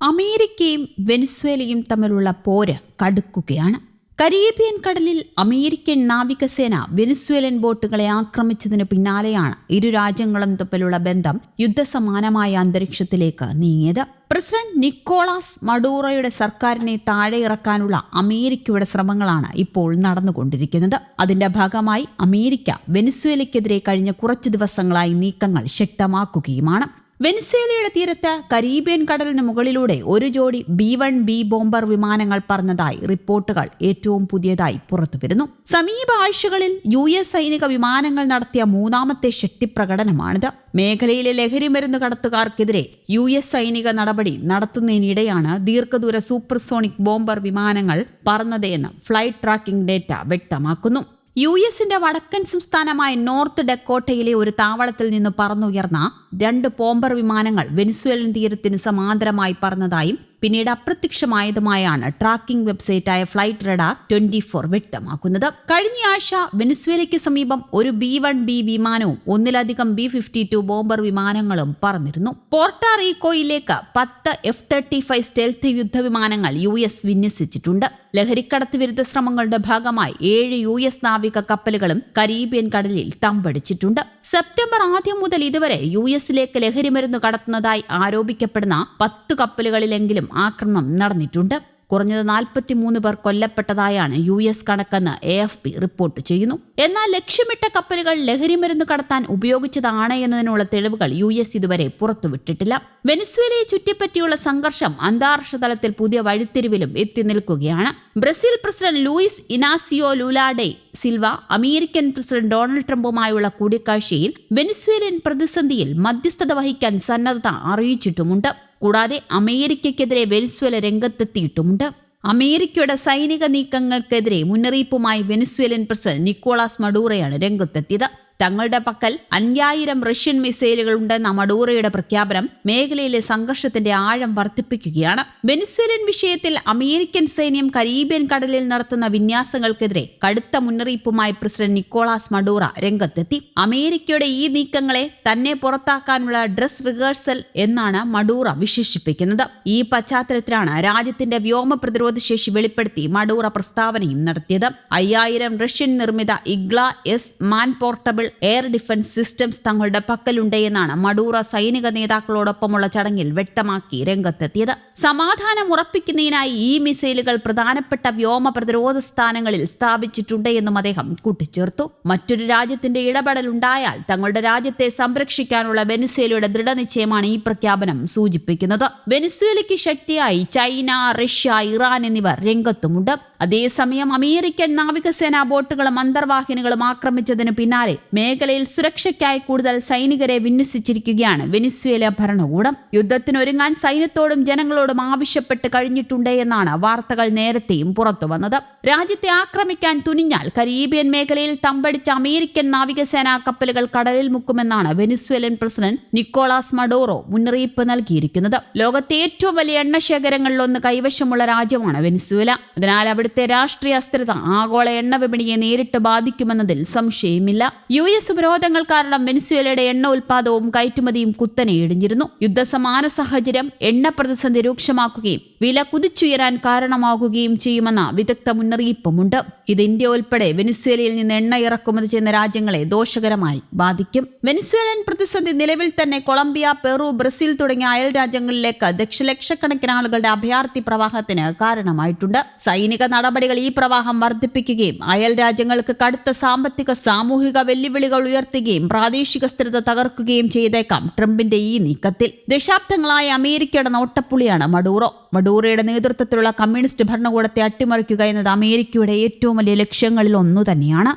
അമേരിക്കയും വെനിസ്വേലയും തമ്മിലുള്ള പോര് കടുക്കുകയാണ്. കരീബിയൻ കടലിൽ അമേരിക്കൻ നാവികസേന വെനിസ്വേലൻ ബോട്ടുകളെ ആക്രമിച്ചതിന് പിന്നാലെയാണ് ഇരു രാജ്യങ്ങളും തമ്മിലുള്ള ബന്ധം യുദ്ധസമാനമായ അന്തരീക്ഷത്തിലേക്ക് നീങ്ങിയത്. പ്രസിഡന്റ് നിക്കോളാസ് മഡൂറോയുടെ സർക്കാരിനെ താഴെ ഇറക്കാനുള്ള അമേരിക്കയുടെ ശ്രമങ്ങളാണ് ഇപ്പോൾ നടന്നുകൊണ്ടിരിക്കുന്നത്. അതിന്റെ ഭാഗമായി അമേരിക്ക വെനിസ്വേലയ്ക്കെതിരെ കഴിഞ്ഞ കുറച്ചു ദിവസങ്ങളായി നീക്കങ്ങൾ ശക്തമാക്കുകയുമാണ്. വെനിസ്വേലയുടെ തീരത്ത് കരീബിയൻ കടലിന് മുകളിലൂടെ ഒരു ജോഡി ബി വൺ ബി ബോംബർ വിമാനങ്ങൾ പറന്നതായി റിപ്പോർട്ടുകൾ ഏറ്റവും പുതിയതായി പുറത്തുവരുന്നു. സമീപ ആഴ്ചകളിൽ യു എസ് സൈനിക വിമാനങ്ങൾ നടത്തിയ മൂന്നാമത്തെ ശക്തിപ്രകടനമാണിത്. മേഖലയിലെ ലഹരി മരുന്ന് കടത്തുകാർക്കെതിരെ യു എസ് സൈനിക നടപടി നടത്തുന്നതിനിടെയാണ് ദീർഘദൂര സൂപ്പർസോണിക് ബോംബർ വിമാനങ്ങൾ പറന്നതെന്ന് ഫ്ലൈറ്റ് ട്രാക്കിംഗ് ഡേറ്റ വ്യക്തമാക്കുന്നു. യു എസിന്റെ വടക്കൻ സംസ്ഥാനമായ നോർത്ത് ഡെക്കോട്ടയിലെ ഒരു താവളത്തിൽ നിന്ന് പറന്നുയർന്ന രണ്ട് പോംബർ വിമാനങ്ങൾ വെനിസ്വേലൻ തീരത്തിന് സമാന്തരമായി പറന്നതായും പിന്നീട് അപ്രത്യക്ഷമായതുമായാണ് ട്രാക്കിംഗ് വെബ്സൈറ്റായ ഫ്ലൈറ്റ് റഡാർ ട്വന്റി ഫോർ വ്യക്തമാക്കുന്നത് കഴിഞ്ഞയാഴ്ച വെനിസ്വേലയ്ക്ക് സമീപം ഒരു ബി വൺ ബി വിമാനവും ഒന്നിലധികം ബി ഫിഫ്റ്റി ടു ബോംബർ വിമാനങ്ങളും പറന്നിരുന്നു. പോർട്ടാറീക്കോയിലേക്ക് പത്ത് എഫ് തേർട്ടി ഫൈവ് സ്റ്റെൽത്ത് യുദ്ധവിമാനങ്ങൾ യു എസ് വിന്യസിച്ചിട്ടുണ്ട്. ലഹരിക്കടത്ത് വിരുദ്ധ ശ്രമങ്ങളുടെ ഭാഗമായി ഏഴ് യു എസ് നാവിക കപ്പലുകളും കരീബിയൻ കടലിൽ തമ്പടിച്ചിട്ടുണ്ട്. സെപ്റ്റംബർ ആദ്യം മുതൽ ഇതുവരെ യു എസിലേക്ക് ലഹരിമരുന്ന് കടത്തുന്നതായി ആരോപിക്കപ്പെടുന്ന പത്ത് കപ്പലുകളിലെങ്കിലും ആക്രമണം നടന്നിട്ടുണ്ട്. കുറഞ്ഞത് നാൽപ്പത്തിമൂന്ന് പേർ കൊല്ലപ്പെട്ടതായാണ് യു എസ് കണക്കെന്ന് എ എഫ് പി റിപ്പോർട്ട് ചെയ്യുന്നു. എന്നാൽ ലക്ഷ്യമിട്ട കപ്പലുകൾ ലഹരിമരുന്ന് കടത്താൻ ഉപയോഗിച്ചതാണ് എന്നതിനുള്ള തെളിവുകൾ യു എസ് ഇതുവരെ പുറത്തുവിട്ടിട്ടില്ല. വെനസ്വേലയെ ചുറ്റിപ്പറ്റിയുള്ള സംഘർഷം അന്താരാഷ്ട്ര തലത്തിൽ പുതിയ വഴിത്തിരിവിലും എത്തി നിൽക്കുകയാണ്. Brazil president Luiz Inacio Lula da Silva American president Donald ട്രംപുമായുള്ള കൂടിക്കാഴ്ചയിൽ വെനിസ്വേലിയൻ പ്രതിസന്ധിയിൽ മധ്യസ്ഥത വഹിക്കാൻ സന്നദ്ധത അറിയിച്ചിട്ടുമുണ്ട്. കൂടാതെ അമേരിക്കയ്ക്കെതിരെ വെനിസ്വേല രംഗത്തെത്തിയിട്ടുമുണ്ട്. അമേരിക്കയുടെ സൈനിക നീക്കങ്ങൾക്കെതിരെ മുന്നറിയിപ്പുമായി വെനിസ്വേലൻ പ്രസിഡന്റ് നിക്കോളാസ് മഡൂറയാണ് രംഗത്തെത്തിയത്. തങ്ങളുടെ പക്കൽ അഞ്ചായിരം റഷ്യൻ മിസൈലുകൾ ഉണ്ടെന്ന മഡൂറയുടെ പ്രഖ്യാപനം മേഖലയിലെ സംഘർഷത്തിന്റെ ആഴം വർദ്ധിപ്പിക്കുകയാണ്. വെനിസ്വേലൻ വിഷയത്തിൽ അമേരിക്കൻ സൈന്യം കരീബിയൻ കടലിൽ നടത്തുന്ന വിന്യാസങ്ങൾക്കെതിരെ കടുത്ത മുന്നറിയിപ്പുമായി പ്രസിഡന്റ് നിക്കോളാസ് മഡൂറ രംഗത്തെത്തി. അമേരിക്കയുടെ ഈ നീക്കങ്ങളെ തന്നെ പുറത്താക്കാനുള്ള ഡ്രസ് റിഹേഴ്സൽ എന്നാണ് മഡൂറ വിശേഷിപ്പിക്കുന്നത്. ഈ പശ്ചാത്തലത്തിലാണ് രാജ്യത്തിന്റെ വ്യോമ പ്രതിരോധ ശേഷി വെളിപ്പെടുത്തി മഡൂറ പ്രസ്താവനയും നടത്തിയത്. അയ്യായിരം റഷ്യൻ നിർമ്മിത Igla S man portable air defence systems തങ്ങളുടെ പക്കലുണ്ട് എന്നാണ് മഡൂറ സൈനിക നേതാക്കളോടൊപ്പമുള്ള ചടങ്ങിൽ വ്യക്തമാക്കി രംഗത്തെത്തിയത്. സമാധാനം ഉറപ്പിക്കുന്നതിനായി ഈ മിസൈലുകൾ പ്രധാനപ്പെട്ട വ്യോമ പ്രതിരോധ സ്ഥാനങ്ങളിൽ സ്ഥാപിച്ചിട്ടുണ്ട് എന്നും അദ്ദേഹം കൂട്ടിച്ചേർത്തു. മറ്റൊരു രാജ്യത്തിന്റെ ഇടപെടൽ ഉണ്ടായാൽ തങ്ങളുടെ രാജ്യത്തെ സംരക്ഷിക്കാനുള്ള വെനിസ്വേലയുടെ ദൃഢനിശ്ചയമാണ് ഈ പ്രഖ്യാപനം സൂചിപ്പിക്കുന്നത്. വെനിസ്വേലയ്ക്ക് ശക്തിയായി ചൈന റഷ്യ ഇറാൻ എന്നിവർ രംഗത്തുമുണ്ട്. അതേസമയം അമേരിക്കൻ നാവികസേനാ ബോട്ടുകളും അന്തർവാഹിനികളും ആക്രമിച്ചതിനു പിന്നാലെ മേഖലയിൽ സുരക്ഷയ്ക്കായി കൂടുതൽ സൈനികരെ വിന്യസിച്ചിരിക്കുകയാണ് വെനിസ്വേല ഭരണകൂടം. യുദ്ധത്തിനൊരുങ്ങാൻ സൈന്യത്തോടും ജനങ്ങളോടും ആവശ്യപ്പെട്ട് കഴിഞ്ഞിട്ടുണ്ട് എന്നാണ് വാർത്തകൾ നേരത്തെയും പുറത്തുവന്നത് രാജ്യത്തെ ആക്രമിക്കാൻ തുനിഞ്ഞാൽ കരീബിയൻ മേഖലയിൽ തമ്പടിച്ച അമേരിക്കൻ നാവികസേനാ കപ്പലുകൾ കടലിൽ മുക്കുമെന്നാണ് വെനിസ്വേലൻ പ്രസിഡന്റ് നിക്കോളാസ് മഡോറോ മുന്നറിയിപ്പ് നൽകിയിരിക്കുന്നത്. ലോകത്തെ ഏറ്റവും വലിയ എണ്ണശേഖരങ്ങളിലൊന്ന് കൈവശമുള്ള രാജ്യമാണ് വെനിസ്വേല. അതിനാൽ അവിടുത്തെ രാഷ്ട്രീയ അസ്ഥിരത ആഗോള എണ്ണ വിപണിയെ നേരിട്ട് ബാധിക്കുമെന്നതിൽ സംശയമില്ല. യു എസ് ഉപരോധങ്ങൾ കാരണം വെനിസ്വേലയുടെ എണ്ണ ഉൽപാദനവും കയറ്റുമതിയും കുത്തനെ ഇടിഞ്ഞിരുന്നു. യുദ്ധസമാന സാഹചര്യം എണ്ണ പ്രതിസന്ധി രൂക്ഷമാക്കുകയും വില കുതിച്ചുയരാൻ കാരണമാകുകയും ചെയ്യുമെന്ന വിദഗ്ധ മുന്നറിയിപ്പുമുണ്ട്. ഇത് ഇന്ത്യ ഉൾപ്പെടെ വെനിസ്വേലയിൽ നിന്ന് എണ്ണ ഇറക്കുമതി ചെയ്യുന്ന രാജ്യങ്ങളെ ദോഷകരമായി ബാധിക്കും. വെനിസ്വേലൻ പ്രതിസന്ധി നിലവിൽ തന്നെ കൊളംബിയ പെറു ബ്രസീൽ തുടങ്ങിയ അയൽ രാജ്യങ്ങളിലേക്ക് ദക്ഷലക്ഷക്കണക്കിന് ആളുകളുടെ അഭയാർത്ഥി പ്രവാഹത്തിന് കാരണമായിട്ടുണ്ട്. സൈനിക നടപടികൾ ഈ പ്രവാഹം വർദ്ധിപ്പിക്കുകയും അയൽ രാജ്യങ്ങൾക്ക് കടുത്ത സാമ്പത്തിക സാമൂഹിക വെല്ലുവിളികൾ ഉയർത്തുകയും പ്രാദേശിക സ്ഥിരത തകർക്കുകയും ചെയ്തേക്കാം ട്രംപിന്റെ ഈ നീക്കത്തിൽ. ദശാബ്ദങ്ങളായ അമേരിക്കയുടെ നോട്ടപ്പുള്ളിയാണ് മഡൂറോ മഡൂറോയുടെ നേതൃത്വത്തിലുള്ള കമ്മ്യൂണിസ്റ്റ് ഭരണകൂടത്തെ അട്ടിമറിക്കുക എന്നത് അമേരിക്കയുടെ ഏറ്റവും വലിയ ലക്ഷ്യങ്ങളിൽ ഒന്നു തന്നെയാണ്.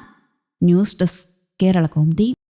News desk Kerala കോമതി